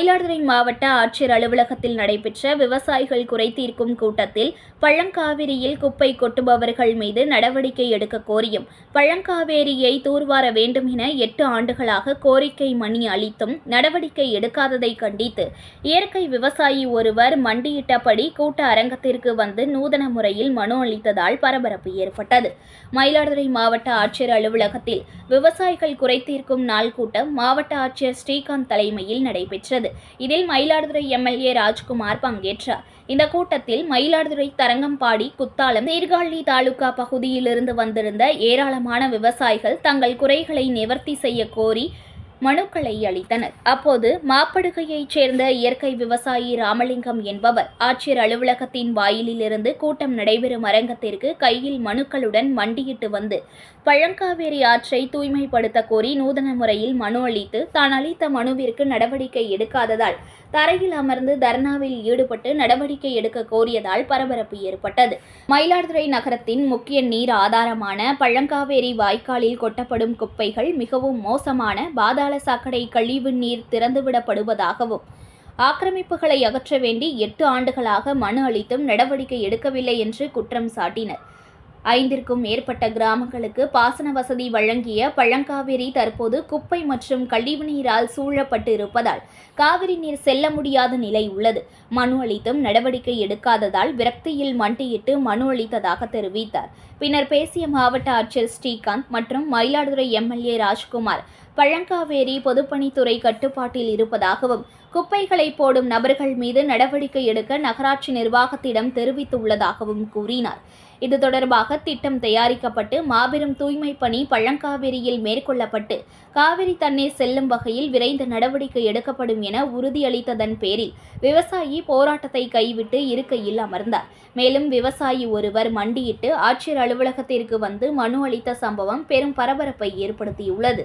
மயிலாடுதுறை மாவட்ட ஆட்சியர் அலுவலகத்தில் நடைபெற்ற விவசாயிகள் குறைதீர்க்கும் கூட்டத்தில் பழங்காவிரியில் குப்பை கொட்டுபவர்கள் மீது நடவடிக்கை எடுக்க கோரியும். பழங்காவேரியை தூர்வார வேண்டும் என எட்டு ஆண்டுகளாக கோரிக்கை மணி அளித்தும் நடவடிக்கை எடுக்காததை கண்டித்து இயற்கை விவசாயி ஒருவர் மண்டியிட்டபடி கூட்ட அரங்கத்திற்கு வந்து நூதன முறையில் மனு அளித்ததால் பரபரப்பு ஏற்பட்டது. மயிலாடுதுறை மாவட்ட ஆட்சியர் அலுவலகத்தில் விவசாயிகள் குறைதீர்க்கும் நாள் கூட்டம் மாவட்ட ஆட்சியர் ஸ்ரீகாந்த் தலைமையில் நடைபெற்றது. இதில் மயிலாடுதுறை எம்எல்ஏ ராஜ்குமார் பங்கேற்றார். இந்த கூட்டத்தில் மயிலாடுதுறை தரங்கம்பாடி குத்தாலம் சீர்காழி தாலுகா பகுதியிலிருந்து வந்திருந்த ஏராளமான விவசாயிகள் தங்கள் குறைகளை நிவர்த்தி செய்ய கோரி மனுக்களை அளித்தனர். அப்போது மாப்படுகையைச் சேர்ந்த இயற்கை விவசாயி ராமலிங்கம் என்பவர் ஆட்சியர் அலுவலகத்தின் வாயிலிலிருந்து கூட்டம் நடைபெறும் அரங்கத்திற்கு கையில் மனுக்களுடன் மண்டியிட்டு வந்து பழங்காவேரி ஆற்றை தூய்மைப்படுத்த கோரி நூதன முறையில் மனு அளித்து தான் அளித்த மனுவிற்கு நடவடிக்கை எடுக்காததால் தரையில் அமர்ந்து தர்ணாவில் ஈடுபட்டு நடவடிக்கை எடுக்க கோரியதால் பரபரப்பு ஏற்பட்டது. மயிலாடுதுறை நகரத்தின் முக்கிய நீர் ஆதாரமான பழங்காவேரி வாய்க்காலில் கொட்டப்படும் குப்பைகள் மிகவும் மோசமான பாதாள சாக்கடை கழிவு நீர் திறந்துவிடப்படுவதாகவும் ஆக்கிரமிப்புகளை அகற்ற வேண்டி எட்டு ஆண்டுகளாக மனு அளித்தும் நடவடிக்கை எடுக்கவில்லை என்று குற்றம் சாட்டினர். ஐந்திற்கும் மேற்பட்ட கிராமங்களுக்கு பாசன வசதி வழங்கிய பழங்காவிரி தற்போது குப்பை மற்றும் கழிவுநீரால் சூழப்பட்டு இருப்பதால் காவிரி நீர் செல்ல முடியாத நிலை உள்ளது. மனு அளித்தும் நடவடிக்கை எடுக்காததால் விரக்தியில் மண்டியிட்டு மனு அளித்ததாக தெரிவித்தார். பின்னர் பேசிய மாவட்ட ஆட்சியர் ஸ்ரீகாந்த் மற்றும் மயிலாடுதுறை எம்எல்ஏ ராஜ்குமார் பழங்காவேரி பொதுப்பணித்துறை கட்டுப்பாட்டில் இருப்பதாகவும் குப்பைகளை போடும் நபர்கள் மீது நடவடிக்கை எடுக்க நகராட்சி நிர்வாகத்திடம் தெரிவித்துள்ளதாகவும் கூறினார். இது தொடர்பாக திட்டம் தயாரிக்கப்பட்டு மாபெரும் தூய்மை பணி பழங்காவிரியில் மேற்கொள்ளப்பட்டு காவிரி தண்ணீர் செல்லும் வகையில் விரைந்து நடவடிக்கை எடுக்கப்படும் என உறுதியளித்ததன் பேரில் விவசாயி போராட்டத்தை கைவிட்டு இருக்கையில் அமர்ந்தார். மேலும் விவசாயி ஒருவர் மண்டியிட்டு ஆட்சியர் அலுவலகத்திற்கு வந்து மனு அளித்த சம்பவம் பெரும் பரபரப்பை ஏற்படுத்தியுள்ளது.